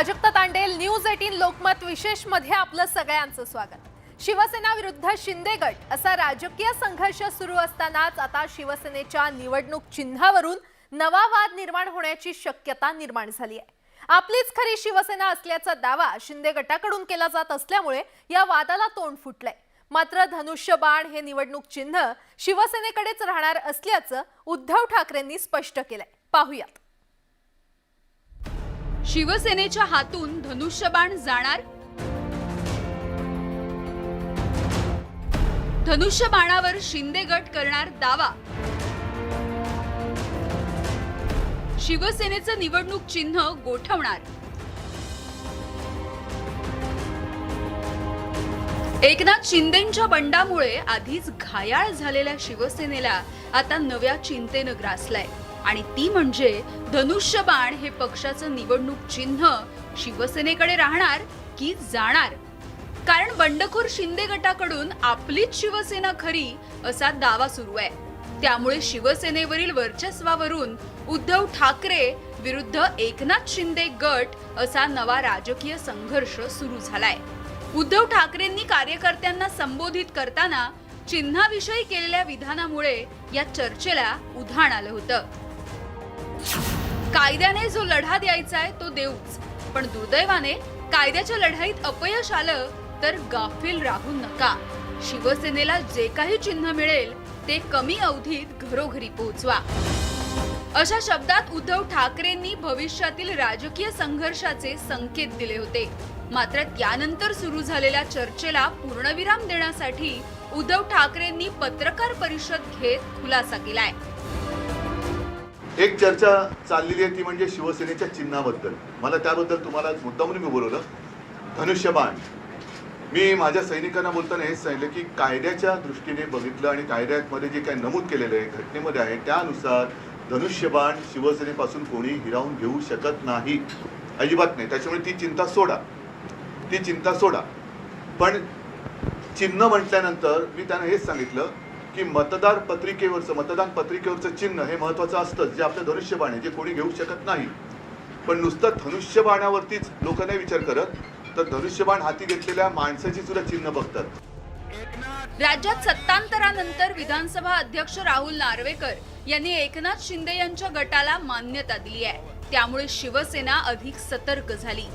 Prajakta Tandel news eighteen Lokmat विशेषमध्ये आपलं सगळ्यांचं स्वागत. शिवसेना विरुद्ध शिंदे गट असा राजकीय संघर्ष सुरू असतानाच आता शिवसेनेच्या निवडणूक चिन्हावरून नवा वाद निर्माण होण्याची शक्यता निर्माण झाली आहे. आपलीच खरी शिवसेना असल्याचा दावा शिंदे गटाकडून केला जात असल्यामुळे या वादाला तोंड फुटलंय. मात्र धनुष्यबाण हे निवडणूक चिन्ह शिवसेनेकडेच राहणार असल्याचं उद्धव ठाकरेंनी स्पष्ट केलंय. पाहुयात. शिवसेनेच्या हातून धनुष्यबाण जाणार? धनुष्यबाणावर शिंदे गट करणार दावा? शिवसेनेचं निवडणूक चिन्ह गोठवणार? एकनाथ शिंदेंच्या बंडामुळे आधीच घायाळ झालेल्या शिवसेनेला आता नव्या चिंतेनं ग्रासलाय. आणि ती म्हणजे धनुष्यबाण हे पक्षाचं निवडणूक चिन्ह शिवसेनेकडे राहणार की जाणार? कारण बंडखोर शिंदे गटाकडून आपलीच शिवसेना खरी असा दावा सुरू आहे. त्यामुळे शिवसेनेवरील वर्चस्वावरून उद्धव ठाकरे विरुद्ध एकनाथ शिंदे गट असा नवा राजकीय संघर्ष सुरू झालाय. उद्धव ठाकरेंनी कार्यकर्त्यांना संबोधित करताना चिन्हाविषयी केलेल्या विधानामुळे या चर्चेला उधाण आलं होतं. कायद्याने जो लढा द्यायचा आहे तो देऊच. पण दुर्दैवाने कायद्याच्या लढाईत अपयश आलं तर गाफील राहू नका. शिवसेनेला जे काही चिन्ह मिळेल ते कमी अवधीत घरोघरी पोहोचवा. अशा शब्दात उद्धव ठाकरेंनी भविष्यातील राजकीय संघर्षाचे संकेत दिले होते. मात्र त्यानंतर सुरू झालेल्या चर्चेला पूर्णविराम देण्यासाठी उद्धव ठाकरेंनी पत्रकार परिषद घेत खुलासा केलाय. एक चर्चा चाललेली आहे ती म्हणजे शिवसेनेच्या चिन्हाबद्दल. मला त्याबद्दल तुम्हाला मुद्दामून मी बोलवलं. धनुष्यबाण. मी माझ्या सैनिकांना बोलताना हेच सांगितलं की कायद्याच्या दृष्टीने बघितलं आणि कायद्यामध्ये जे काही नमूद केलेलं आहे घटनेमध्ये आहे त्यानुसार धनुष्यबाण शिवसेनेपासून कोणी हिरावून घेऊ शकत नाही. अजिबात नाही. त्याच्यामुळे ती चिंता सोडा. ती चिंता सोडा. पण चिन्ह म्हटल्यानंतर मी त्यांना हेच सांगितलं की मतदार पत्रिकेवरचं मतदान पत्रिकेवरचं चिन्ह हे महत्वाचं असतं जे आपलं धनुष्यबाण आहे जे कोणी घेऊ शकत नाही. पण नुसतं धनुष्यबाणावरतीच लोक नाही विचार करत तर धनुष्यबाण हाती घेतलेल्या माणसाची सुद्धा चिन्ह बघतात. राज्यात सत्तांतरानंतर विधानसभा अध्यक्ष राहुल नार्वेकर यांनी एकनाथ शिंदे यांच्या गटाला मान्यता दिली आहे. त्यामुळे शिवसेना अधिक सतर्क झाली.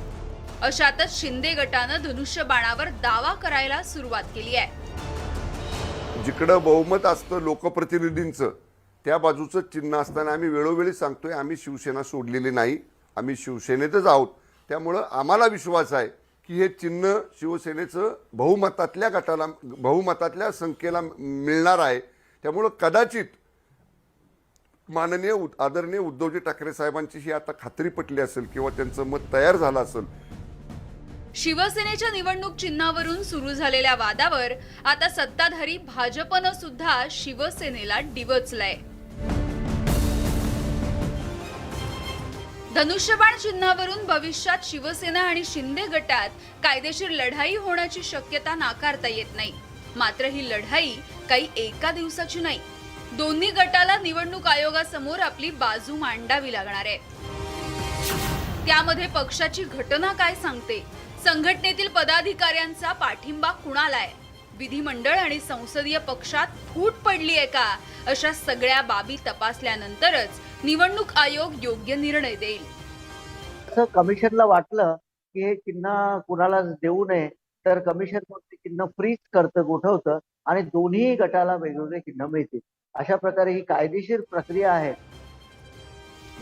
अशातच शिंदे गटानं धनुष्यबाणावर दावा करायला सुरुवात केली आहे. जिकडं बहुमत असतं लोकप्रतिनिधींचं त्या बाजूचं चिन्ह असताना आम्ही वेळोवेळी सांगतोय आम्ही शिवसेना सोडलेली नाही आम्ही शिवसेनेतच आहोत. त्यामुळं आम्हाला विश्वास आहे की हे चिन्ह शिवसेनेचं बहुमतातल्या गटाला बहुमतातल्या संख्येला मिळणार आहे. त्यामुळं कदाचित माननीय उद- आदरणीय उद्धवजी ठाकरे साहेबांची ही आता खात्री पटली असेल किंवा त्यांचं मत तयार झालं असेल शिवसेनेच्या निवडणूक चिन्हावरून सुरू झालेल्या वादावर आता सत्ताधारी भाजपनं सुद्धा शिवसेनेला डिवचलंय. धनुष्यबाण चिन्हावरून भविष्यात शिवसेना आणि शिंदे गटात कायदेशीर लढाई होण्याची शक्यता नाकारता येत नाही. मात्र ही लढाई काही एका दिवसाची नाही. दोन्ही गटाला निवडणूक आयोगासमोर आपली बाजू मांडावी लागणार आहे. त्यामध्ये पक्षाची घटना काय सांगते? संघटनेतील पदाधिकाऱ्यांचा पाठिंबा कुणाला आहे विधिमंडळ आणि संसदीय पक्षात फूट पडली आहे का? अशा सगळ्या बाबी तपासल्यानंतरच निवडणूक आयोग योग्य निर्णय देईल. असं कमिशनला वाटलं की हे चिन्ह कुणाला देऊ नये तर कमिशन ते चिन्ह फ्रीज करतं गोठवतं आणि दोन्ही गटाला वेगवेगळे चिन्ह मिळतील. अशा प्रकारे ही कायदेशीर प्रक्रिया आहे.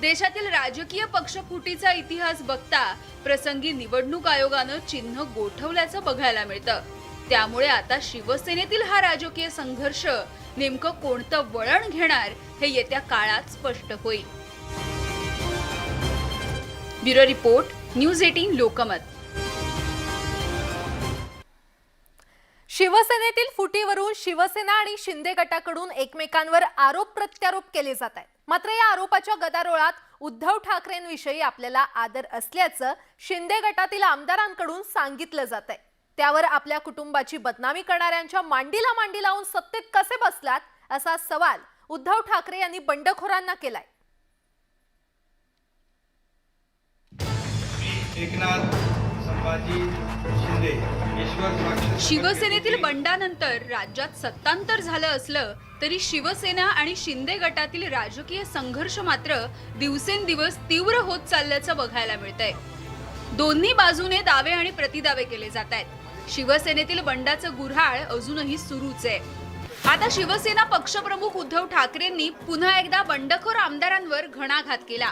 देशातील राजकीय पक्षफुटीचा इतिहास बघता प्रसंगी निवडणूक आयोगानं चिन्ह गोठवल्याचं बघायला मिळतं. त्यामुळे आता शिवसेनेतील हा राजकीय संघर्ष नेमकं कोणतं वळण घेणार हे येत्या काळात स्पष्ट होईल. Bureau report news eighteen Lokmat. शिवसेनेतील फुटीवरून शिवसेना आणि शिंदे गटाकडून एकमेकांवर आरोप प्रत्यारोप केले जात आहेत. मात्र या आरोपाच्या गदारोळात उद्धव ठाकरेंविषयी आपल्याला आदर असल्याचं शिंदे गटातील आमदारांकडून सांगितलं जात आहे. त्यावर आपल्या कुटुंबाची बदनामी करणाऱ्यांच्या मांडीला मांडी लावून सत्तेत कसे बसलात असा सवाल उद्धव ठाकरे यांनी बंडखोरांना केलाय. एकनाथ संभाजी शिंदे. शिवसेनेतील बंडानंतर राज्यात सत्तांतर झालं असलं तरी शिवसेना आणि शिंदे गटातील राजकीय संघर्ष मात्र दिवसेंदिवस तीव्र होत चालल्याचं बघायला मिळतंय. दोन्ही बाजूने दावे आणि प्रतिदावे केले जात आहेत. शिवसेनेतील बंडाचं गुऱ्हाळ अजूनही सुरूच आहे. आता शिवसेना पक्षप्रमुख उद्धव ठाकरेंनी पुन्हा एकदा बंडखोर आमदारांवर घणाघात केला.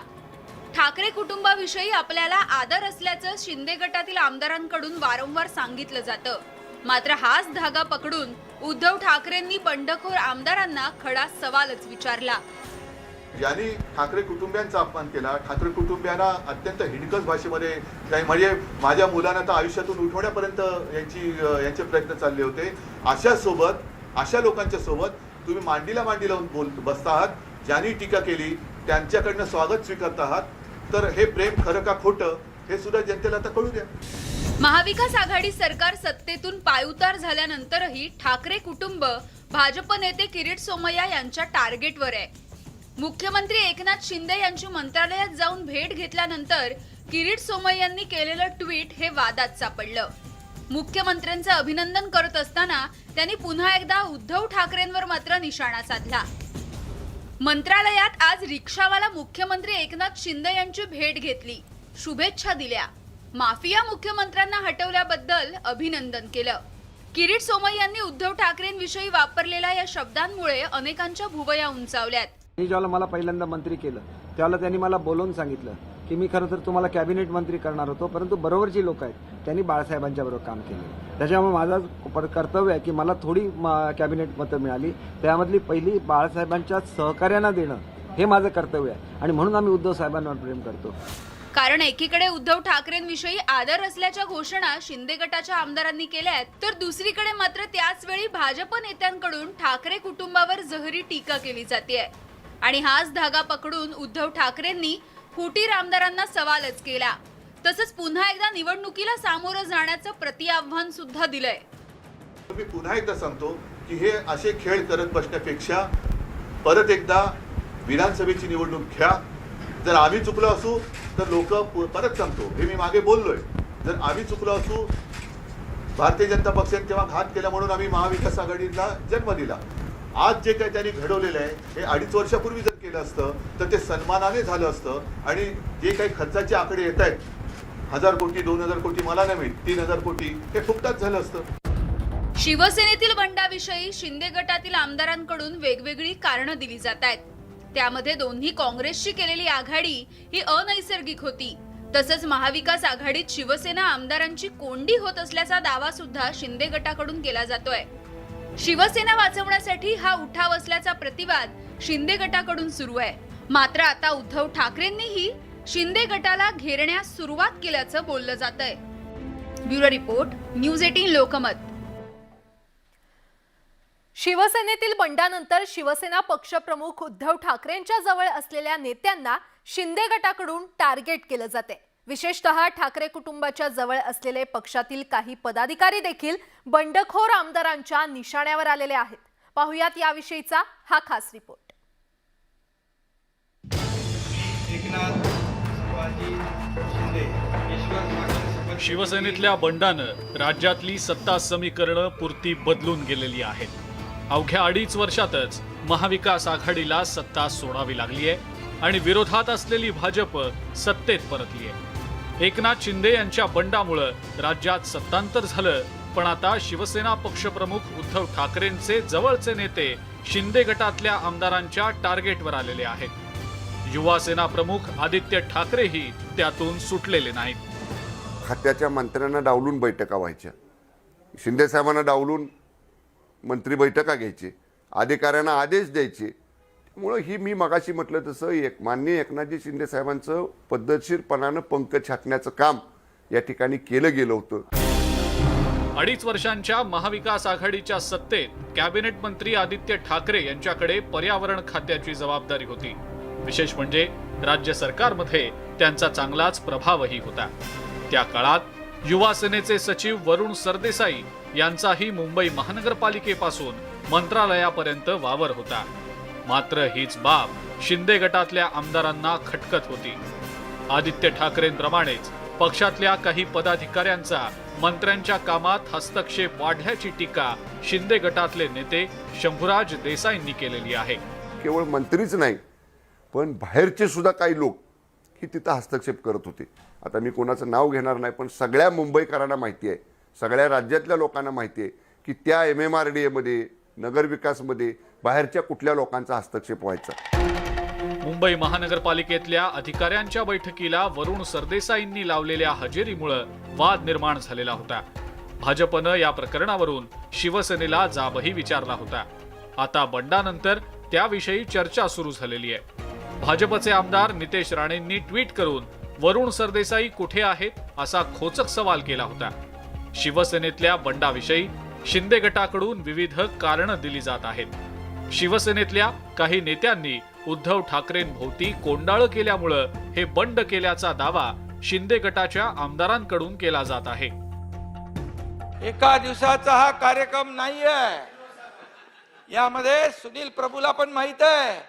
ठाकरे कुटुंबाविषयी आपल्याला आदर असल्याचं शिंदे गटातील आमदारांकडून वारंवार सांगितलं जातं. मात्र हाच धागा पकडून उद्धव ठाकरेंनी बंडखोर आमदारांना खडा सवालच विचारला. ज्यांनी ठाकरे कुटुंबियांचा अपमान केला. ठाकरे कुटुंबियांना अत्यंत हिणकस भाषेमध्ये म्हणजे माझ्या मुलांना तर आयुष्यातून उठवण्यापर्यंत यांची यांचे प्रयत्न चालले होते. अशा सोबत अशा लोकांच्या सोबत तुम्ही मांडीला मांडी लावून बोल बसता आहात. ज्यांनी टीका केली त्यांच्याकडनं स्वागत स्वीकारत आहात. तर हे प्रेम खरं का खोटं हे सुद्धा जनतेला आता कळू द्या. महाविकास आघाडी सरकार सत्तेतून पायउतार झाल्यानंतरही ठाकरे कुटुंब भाजप नेते किरीट सोमय्या यांच्या टार्गेटवर आहे. मुख्यमंत्री एकनाथ शिंदे यांची मंत्रालयात जाऊन भेट घेतल्यानंतर किरीट सोमय्यांनी केलेलं ट्विट हे वादात सापडलं. मुख्यमंत्र्यांचं अभिनंदन करत असताना त्यांनी पुन्हा एकदा उद्धव ठाकरेंवर मात्र निशाणा साधला. मंत्रालयात आज रिक्षावाला मुख्यमंत्री एकनाथ शिंदे यांची भेट घेतली. शुभेच्छा दिल्या. माफिया मुख्यमंत्र्यांना हटवल्याबद्दल अभिनंदन केलं. किरीट सोमय यांनी उद्धव ठाकरेंविषयी वापरलेल्या या शब्दांमुळे अनेकांच्या भुवया उंचावल्यात. मी ज्याला मला पहिल्यांदा मंत्री केलं त्याला त्यांनी मला बोलवून सांगितलं की मी खरं तर तुम्हाला कॅबिनेट मंत्री करणार होतो परंतु बरोबर जे लोक आहेत. त्यांनी बाळासाहेबांच्या बरोबर काम केले त्याच्यामुळे माझं पर- कर्तव्य आहे की मला थोडी म- कॅबिनेट मतं मिळाली. त्यामधली पहिली बाळासाहेबांच्या सहकार्यांना देणं हे माझं कर्तव्य आहे. आणि म्हणून आम्ही उद्धव साहेबांवर प्रेम करतो. कारण एकीकडे उद्धव ठाकरेंविषयी आदर असल्याच्या घोषणा शिंदे गटाच्या आमदारांनी केल्या आहेत तर दुसरीकडे मात्र त्याच वेळी भाजप नेत्यांकडून ठाकरे कुटुंबावर जहरी टीका केली जाते. आणि हाच धागा पकडून उद्धव ठाकरेंनी फुटीर आमदारांना सवालच केला. तसंच पुन्हा एकदा निवडणुकीला सामोरं जाण्याचं प्रतिआव्हान सुद्धा दिलंय. मी पुन्हा एकदा सांगतो की हे असे खेळ करत बसण्यापेक्षा परत एकदा विधानसभेची निवडणूक घ्या. जर आम्ही चुकलो असू तर लोक परत सांगतो. हे मी मागे बोललोय. जर आम्ही चुकलो असू भारतीय जनता पक्षाने तेव्हा घात केला म्हणून आम्ही महाविकास आघाडीला जन्म दिला. आज जे काही त्यांनी घडवलेलं आहे हे अडीच वर्षापूर्वी केलं असतं तर ते सन्मानाने झालं असतं. आणि जे काही खर्चाचे आकडे येत आहेत हजार कोटी दोन हजार कोटी मला नाही तीन हजार कोटी हे फुकटात झालं असतं. शिवसेनेतील बंडाविषयी शिंदे गटातील आमदारांकडून वेगवेगळी कारणं दिली जात आहेत. त्यामध्ये दोन्ही काँग्रेसची केलेली आघाडी ही अनैसर्गिक होती. तसंच महाविकास आघाडीत शिवसेना आमदारांची कोंडी होत असल्याचा दावा सुद्धा शिंदे गटाकडून केला जातोय. शिवसेना वाचवण्यासाठी हा उठाव असल्याचा प्रतिवाद शिंदे गटाकडून सुरू आहे. मात्र आता उद्धव ठाकरेंनीही शिंदे गटाला घेरण्यास सुरुवात केल्याचं बोललं जात आहे bureau report news eighteen Lokmat. शिवसेनेतील बंडानंतर शिवसेना पक्षप्रमुख उद्धव ठाकरेंच्या जवळ असलेल्या नेत्यांना शिंदे गटाकडून टार्गेट केलं जाते विशेषतः ठाकरे कुटुंबाच्या जवळ असलेले पक्षातील काही पदाधिकारी देखील बंडखोर आमदारांच्या निशाण्यावर आलेले आहेत. पाहुयात याविषयीचा हा खास रिपोर्ट. शिवसेनेतल्या बंडानं राज्यातली सत्ता समीकरणं पुरती बदलून गेलेली आहेत. अवघ्या अडीच वर्षातच महाविकास आघाडीला सत्ता सोडावी लागली आहे आणि विरोधात असलेली भाजप सत्तेत परतली आहे एकनाथ शिंदे यांच्या बंडामुळं राज्यात सत्तांतर झालं. पण आता शिवसेना पक्षप्रमुख उद्धव ठाकरेंचे जवळचे नेते शिंदे गटातल्या आमदारांच्या टार्गेटवर आलेले आहेत. युवा सेना प्रमुख आदित्य ठाकरेही त्यातून सुटलेले नाहीत. खात्याच्या मंत्र्यांना डावलून बैठका व्हायच्या. शिंदे साहेबांना डावलून मंत्री बैठका घ्यायची. अधिकाऱ्यांना आदेश द्यायचे. त्यामुळं ही मी मगाशी म्हटलं तसं एक माननीय एकनाथजी शिंदे साहेबांचं पद्धतशीरपणानं पंख छाटण्याचं काम या ठिकाणी केलं गेलं होतं. अडीच वर्षांच्या महाविकास आघाडीच्या सत्तेत कॅबिनेट मंत्री आदित्य ठाकरे यांच्याकडे पर्यावरण खात्याची जबाबदारी होती. विशेष म्हणजे राज्य सरकारमध्ये त्यांचा चांगलाच प्रभावही होता. त्या काळात युवा सेनेचे सचिव वरुण सरदेसाई यांचाही मुंबई महानगरपालिकेपासून मंत्रालयापर्यंत वावर होता. मात्र हीच बाब शिंदे गटातल्या आमदारांना खटकत होती. आदित्य ठाकरेंप्रमाणेच पक्षातल्या काही पदाधिकाऱ्यांचा मंत्र्यांच्या कामात हस्तक्षेप वाढल्याची टीका शिंदे गटातले नेते शंभूराज देसाईंनी केलेली आहे. केवळ मंत्रीच नाही पण बाहेरचे सुद्धा काही लोक ही तिथं हस्तक्षेप करत होते. आता मी कोणाचं नाव घेणार नाही पण सगळ्या मुंबईकरांना माहिती आहे सगळ्या राज्यातल्या लोकांना माहिती आहे की त्या एम एम आर डी एमध्ये नगरविकासमध्ये बाहेरच्या कुठल्या लोकांचा हस्तक्षेप व्हायचा? मुंबई महानगरपालिकेतल्या अधिकाऱ्यांच्या बैठकीला वरुण सरदेसाईंनी लावलेल्या हजेरीमुळे वाद निर्माण झालेला होता. भाजपनं या प्रकरणावरून शिवसेनेला जाबही विचारला होता. आता बंडानंतर त्याविषयी चर्चा सुरू झालेली आहे. भाजपचे आमदार नितेश राणेंनी ट्विट करून वरुण सरदेसाई कुठे आहेत असा खोचक सवाल केला होता. शिवसेनेतल्या बंडाविषयी शिंदे गटाकडून विविध कारणं दिली जात आहेत. शिवसेनेतल्या काही नेत्यांनी उद्धव ठाकरेंभोवती कोंडाळं केल्यामुळं हे बंड केल्याचा दावा शिंदे गटाच्या आमदारांकडून केला जात आहे. एका दिवसाचा हा कार्यक्रम नाहीये. यामध्ये सुनील प्रभूला पण माहीत आहे.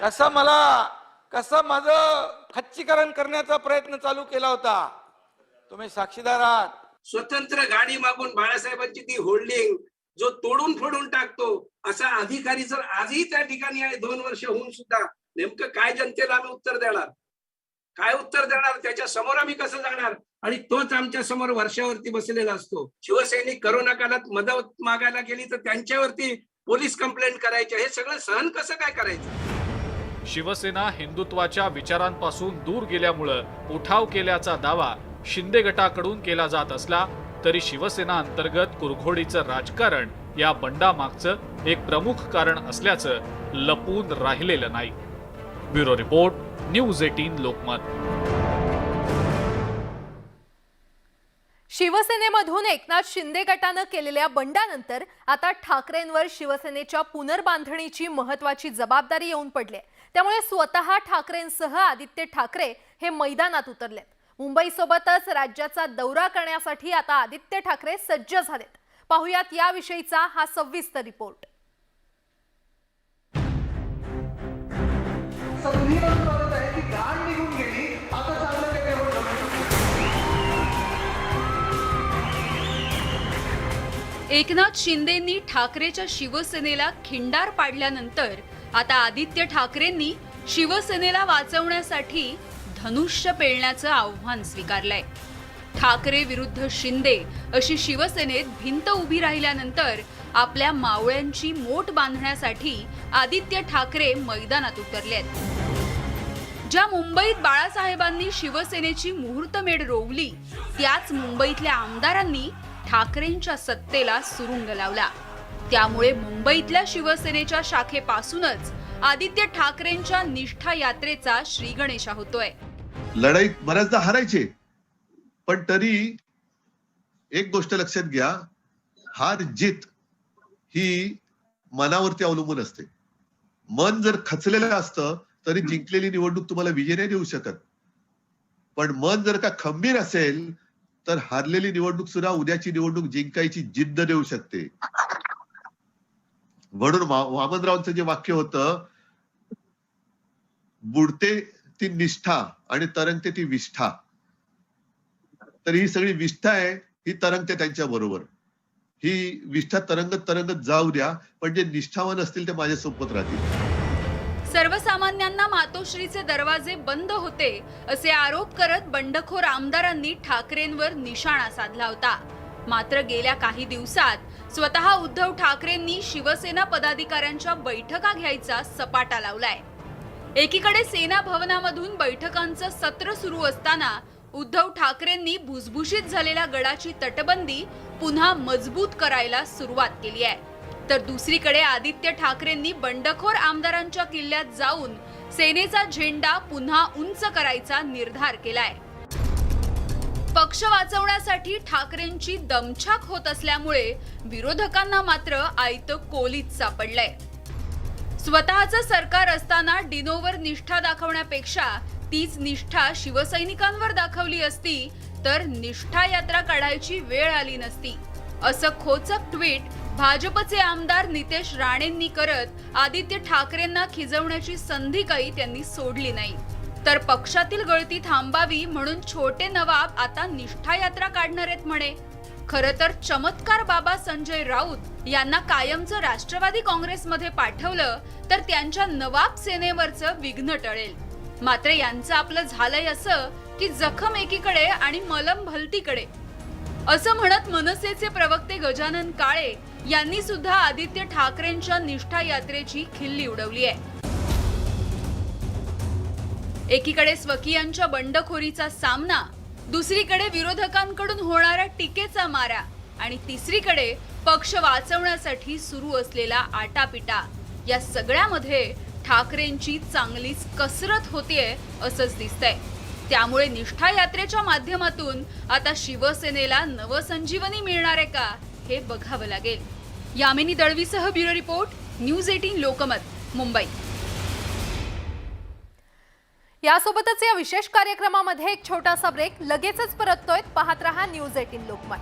कसं मला कसं माझं खच्चीकरण करण्याचा प्रयत्न चालू केला होता. तुम्ही साक्षीदार आहात. स्वतंत्र गाडी मागून बाळासाहेबांची ती होल्डिंग जो तोडून फोडून टाकतो असा अधिकारी जर आजही त्या ठिकाणी आहे दोन वर्ष होऊन सुद्धा नेमकं काय जनतेला आम्ही उत्तर देणार? काय उत्तर देणार? त्याच्यासमोर आम्ही कसं जाणार? आणि तोच आमच्यासमोर वर्षावरती बसलेला असतो. शिवसैनिक करोना काळात मदत मागायला गेली तर त्यांच्यावरती पोलीस कंप्लेंट करायचे. हे सगळं सहन कसं काय करायचं? शिवसेना हिंदुत्वाच्या विचारांपासून दूर गेल्यामुळं उठाव केल्याचा दावा शिंदे गटाकडून केला जात असला तरी शिवसेना अंतर्गत कुरघोडीचं राजकारण या बंडामागचं एक प्रमुख कारण असल्याचं लपून राहिलेलं नाही. Bureau report news eighteen Lokmat. शिवसेनेमधून Eknath Shinde गटानं केलेल्या बंडानंतर आता ठाकरेंवर शिवसेनेच्या पुनर्बांधणीची महत्वाची जबाबदारी येऊन पडली आहे. त्यामुळे स्वतः ठाकरेंसह आदित्य ठाकरे हे मैदानात उतरलेत. मुंबईसोबतच राज्याचा दौरा करण्यासाठी आता आदित्य ठाकरे सज्ज झालेत. पाहुयात याविषयीचा हा सविस्तर रिपोर्ट. एकनाथ शिंदेंनी ठाकरेच्या शिवसेनेला खिंडार पाडल्यानंतर आता आदित्य ठाकरेंनी शिवसेनेला वाचवण्यासाठी धनुष्य पेलण्याचं आव्हान स्वीकारलंय. ठाकरे विरुद्ध शिंदे अशी शिवसेनेत भिंत उभी राहिल्यानंतर आपल्या मावळ्यांची मोठ बांधण्यासाठी आदित्य ठाकरे मैदानात उतरलेत ज्या मुंबईत बाळासाहेबांनी शिवसेनेची मुहूर्तमेढ रोवली त्याच मुंबईतल्या आमदारांनी ठाकरेंच्या सत्तेला सुरुंग लावला. त्यामुळे मुंबईतल्या शिवसेनेच्या शाखेपासूनच आदित्य ठाकरेंच्या निष्ठा यात्रेचा श्रीगणेशा होतोय. लढाईत बऱ्याचदा हारायचे. पण तरी एक गोष्ट लक्षात घ्या हार जीत ही मनावरती अवलंबून असते. मन जर खचलेलं असतं तरी जिंकलेली निवडणूक तुम्हाला विजय नाही देऊ शकत. पण मन जर का खंबीर असेल तर हारलेली निवडणूक सुद्धा उद्याची निवडणूक जिंकायची जिद्द देऊ शकते. म्हणून वा- वामनरावांचं जे वाक्य होतं बुडते ती निष्ठा आणि तरंगते ती विष्ठा. तर ही सगळी विष्ठा आहे ही तरंगते त्यांच्या बरोबर. ही विष्ठा तरंगत तरंगत जाऊ द्या पण जे निष्ठावान असतील ते माझ्या सोबत राहतील. सर्वसामान्यांना मातोश्रीचे दरवाजे बंद होते असे आरोप करत बंडखोर आमदारांनी ठाकरेंवर निशाणा साधला होता. मात्र गेल्या काही दिवसात स्वतः उद्धव ठाकरेंनी शिवसेना पदाधिकाऱ्यांच्या बैठका घ्यायचा सपाटा लावलाय. एकीकडे सेना भवनामधून बैठकांचं सत्र सुरू असताना उद्धव ठाकरेंनी भुसभुशीत झालेल्या गडाची तटबंदी पुन्हा मजबूत करायला सुरुवात केली आहे. तर दुसरीकडे आदित्य ठाकरेंनी बंडखोर आमदारांच्या किल्ल्यात जाऊन सेनेचा झेंडा पुन्हा उंच करायचा निर्धार केलाय. पक्ष वाचवण्यासाठी ठाकरेंची दमछाक होत असल्यामुळे विरोधकांना मात्र आयत कोलीत सापडलंय. स्वतःचं सरकार असताना डिनोवर निष्ठा दाखवण्यापेक्षा तीच निष्ठा शिवसैनिकांवर दाखवली असती तर निष्ठा यात्रा काढायची वेळ आली नसती. असं खोचक ट्विट भाजपचे आमदार नितेश राणेंनी करत आदित्य ठाकरेंना खिजवण्याची संधी काही त्यांनी सोडली नाही. तर पक्षातील गळती थांबावी म्हणून छोटे नवाब आता निष्ठा यात्रा काढणार आहेत म्हणे. खर तर चमत्कार बाबा संजय राऊत यांना कायमचं राष्ट्रवादी काँग्रेसमध्ये पाठवलं तर त्यांच्या नवाब सेनेवरचं विघ्न टळेल. मात्र यांचं आपलं झालंय असं की जखम एकीकडे आणि मलम भलतीकडे. असं म्हणत मनसेचे प्रवक्ते गजानन काळे यांनी सुद्धा आदित्य ठाकरेंच्या निष्ठा यात्रेची खिल्ली उडवली आहे. एकीकडे स्वकीयांच्या बंडखोरीचा सामना दुसरीकडे विरोधकांकडून होणारा टीकेचा मारा आणि तिसरीकडे पक्ष वाचवण्यासाठी सुरू असलेला आटापिटा. या सगळ्यामध्ये ठाकरेंची चांगलीच कसरत होतीये असंच दिसतंय. त्यामुळे निष्ठा यात्रेच्या माध्यमातून आता शिवसेनेला नवसंजीवनी मिळणार आहे का हे बघावं लागेल. Yamini दळवीसह bureau report news eighteen Lokmat Mumbai. यासोबतच या विशेष कार्यक्रमामध्ये एक छोटासा ब्रेक लगेचच परततोय. पाहत रहा न्यूज एटीन लोकमत.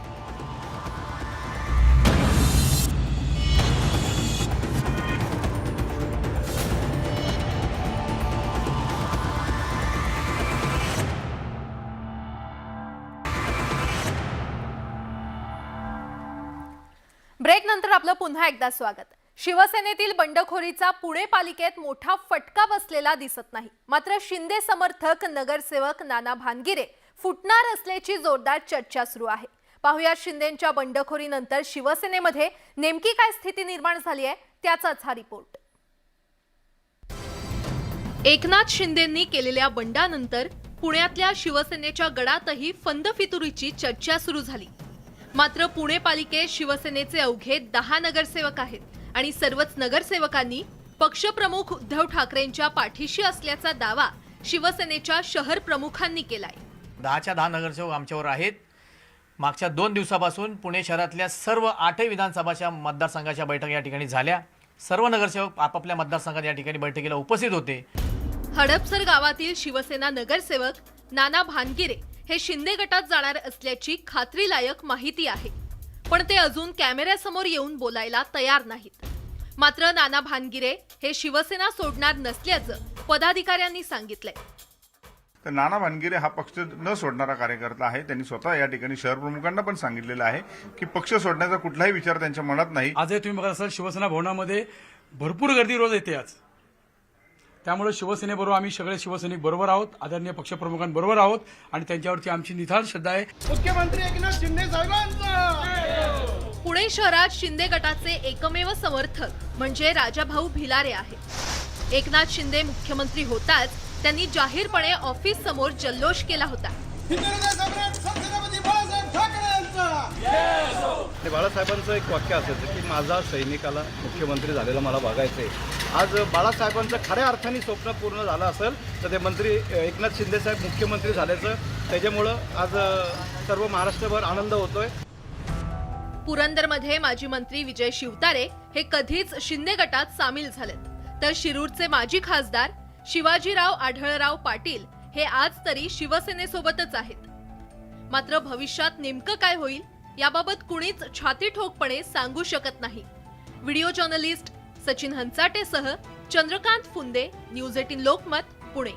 ब्रेक नंतर आपलं पुन्हा एकदा स्वागत. शिवसेनेतील बंडखोरीचा पुणे पालिकेत मोठा फटका बसलेला दिसत नाही. मात्र शिंदे समर्थक नगरसेवक नाना भानगिरे फुटणार असल्याची जोरदार चर्चा सुरू आहे. पाहुया शिंदेच्या बंडखोरीनंतर शिवसेनेमध्ये नेमकी काय स्थिती निर्माण झाली आहे त्याचाच हा रिपोर्ट. एकनाथ शिंदेंनी केलेल्या बंडानंतर पुण्यातल्या शिवसेनेच्या गडातही फंदफितुरीची चर्चा सुरू झाली. मात्र पुणे पालिकेत शिवसेनेचे अवघे दहा नगरसेवक आहेत. आणि सर्वच नगरसेवकांनी पक्षप्रमुख उद्धव ठाकरेंच्या पाठीशी असल्याचा दावा शिवसेनेच्या शहर प्रमुखांनी केलाय. दहाच्या दहा नगरसेवक आमच्यावर आहेत. मागच्या दोन दिवसापासून पुणे शहरातल्या सर्व आठही विधानसभाच्या मतदारसंघाच्या बैठका या ठिकाणी झाल्या. सर्व नगरसेवक आपापल्या मतदारसंघात या ठिकाणी बैठकीला उपस्थित होते. हडपसर गावातील शिवसेना नगरसेवक नाना भानगिरे हे शिंदे गटात जाणार असल्याची खात्रीलायक माहिती आहे. पण ते अजून कॅमेऱ्यासमोर येऊन बोलायला तयार नाहीत. मात्र नाना भानगिरे हे शिवसेना सोडणार नसल्याचं पदाधिकाऱ्यांनी सांगितलंय. तर नाना भानगिरे हा पक्ष न सोडणारा कार्यकर्ता आहे. त्यांनी स्वतः या ठिकाणी शहर प्रमुखांना पण सांगितलेलं आहे की पक्ष सोडण्याचा कुठलाही विचार त्यांच्या मनात नाही. आजही तुम्ही बघत असाल शिवसेना भवनामध्ये भरपूर गर्दी रोज येते आज. त्यामुळे शिवसेनेबरोबर आम्ही सगळे शिवसैनिक बरोबर आहोत आदरणीय पक्षप्रमुखांबरोबर आहोत आणि त्यांच्यावरती आमची निधान श्रद्धा आहे. मुख्यमंत्री एकनाथ शिंदे साहेबांचा! पुणे शहरात शिंदे गटाचे एकमेव समर्थक म्हणजे राजाभाऊ भिलारे आहेत. एकनाथ शिंदे मुख्यमंत्री होताच त्यांनी जाहीरपणे ऑफिस समोर जल्लोष केला होता. बाळासाहेबांचं एक वाक्य असायचं की माझा सैनिकाला मुख्यमंत्री झालेला मला बघायचं आहे आज बाळासाहेबांचं खऱ्या अर्थाने स्वप्न पूर्ण झालं असेल तर ते मंत्री एकनाथ शिंदेसाहेब मुख्यमंत्री झाल्याचं त्याच्यामुळं आज सर्व महाराष्ट्रभर आनंद होतोय. पुरंदरमध्ये माजी मंत्री विजय शिवतारे हे कधीच शिंदे गटात सामील झालेत. तर शिरूरचे माजी खासदार शिवाजीराव आढळराव पाटील हे आज तरी शिवसेनेसोबतच आहेत. मात्र भविष्यात नेमकं काय होईल याबाबत कुणीच छाती ठोकपणे सांगू शकत नाही. व्हिडिओ जर्नलिस्ट सचिन हंचाटेसह चंद्रकांत फुंदे न्यूज एटीन लोकमत पुणे.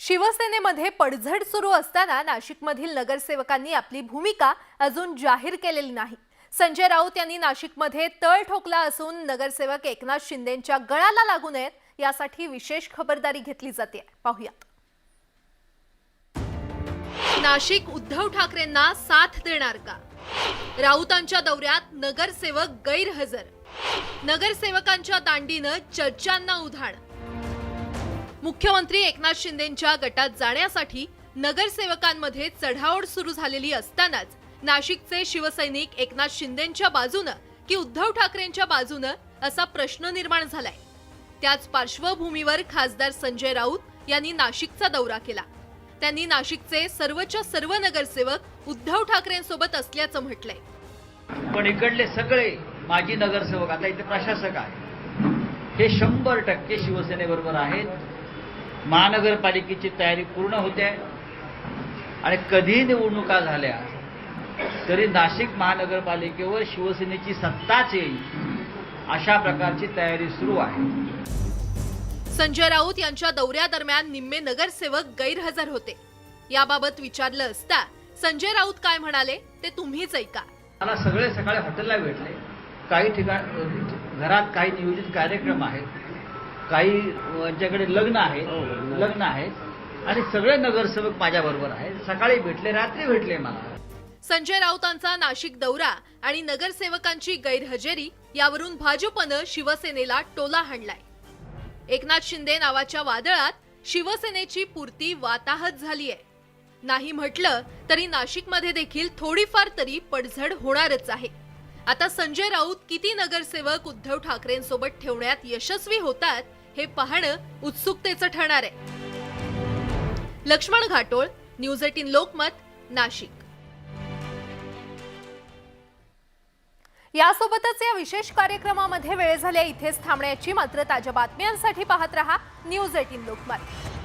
शिवसेनेमध्ये पडझड सुरू असताना नाशिकमधील नगरसेवकांनी आपली भूमिका अजून जाहीर केलेली नाही. संजय राऊत यांनी नाशिकमध्ये तळ ठोकला असून नगरसेवक एकनाथ शिंदेच्या गळाला लागू नयेत यासाठी विशेष खबरदारी घेतली जाते. पाहुयात. नाशिक उद्धव ठाकरेंना साथ देणार का? राऊतांच्या दौऱ्यात नगरसेवक गैरहजर. नगरसेवकांच्या दांडीनं चर्चांना उधाण. मुख्यमंत्री एकनाथ शिंदेच्या गटात जाण्यासाठी नगरसेवकांमध्ये चढाओढ सुरू झालेली असतानाच नाशिकचे शिवसैनिक एकनाथ शिंदेच्या बाजूनं की उद्धव ठाकरेंच्या बाजूनं असा प्रश्न निर्माण झालाय. त्याच पार्श्वभूमीवर खासदार संजय राऊत यांनी नाशिकचा दौरा केला. त्यांनी नाशिकचे सर्वच्या सर्व नगरसेवक उद्धव ठाकरेंसोबत असल्याचं म्हटलंय. पण इकडले सगळे माजी नगरसेवक आता इथे प्रशासक आहे. हे शंभर टक्के शिवसेनेबरोबर आहेत. महानगरपालिकेची तयारी पूर्ण होते. आणि कधी निवडणुका झाल्या तरी नाशिक महानगरपालिकेवर शिवसेनेची सत्ताच येईल अशा प्रकारची तयारी सुरू आहे. संजय राऊत यांच्या दौऱ्यादरम्यान निम्मे नगरसेवक गैरहजर होते. याबाबत विचारलं असता संजय राऊत काय म्हणाले ते तुम्हीच ऐका. मला सगळे सकाळी हॉटेलला भेटले. काही ठिकाण घरात काही नियोजित कार्यक्रम आहेत. काही यांच्याकडे लग्न आहे. लग्न आहेत आणि सगळे नगरसेवक माझ्या बरोबर आहेत. सकाळी भेटले रात्री भेटले मला. संजय राऊतांचा नाशिक दौरा आणि नगरसेवकांची गैरहजेरी यावरून भाजपनं शिवसेनेला टोला हाणलाय. एकनाथ शिंदे नावाच्या वादळात शिवसेनेची पुरती वाताहत झालीय. नाही म्हटलं तरी नाशिकमध्ये देखील थोडीफार तरी पडझड होणारच आहे. आता संजय राऊत किती नगरसेवक उद्धव ठाकरेंसोबत ठेवण्यात यशस्वी होतात हे पाहणं उत्सुकतेचं ठरणार आहे. Laxman Ghatol news eighteen Lokmat Nashik. यासोबतच या विशेष कार्यक्रमामध्ये वेळ झाल्या इथेच थांबण्याची मात्र ताज्या बातम्यांसाठी पाहत रहा न्यूज एटीन लोकमत.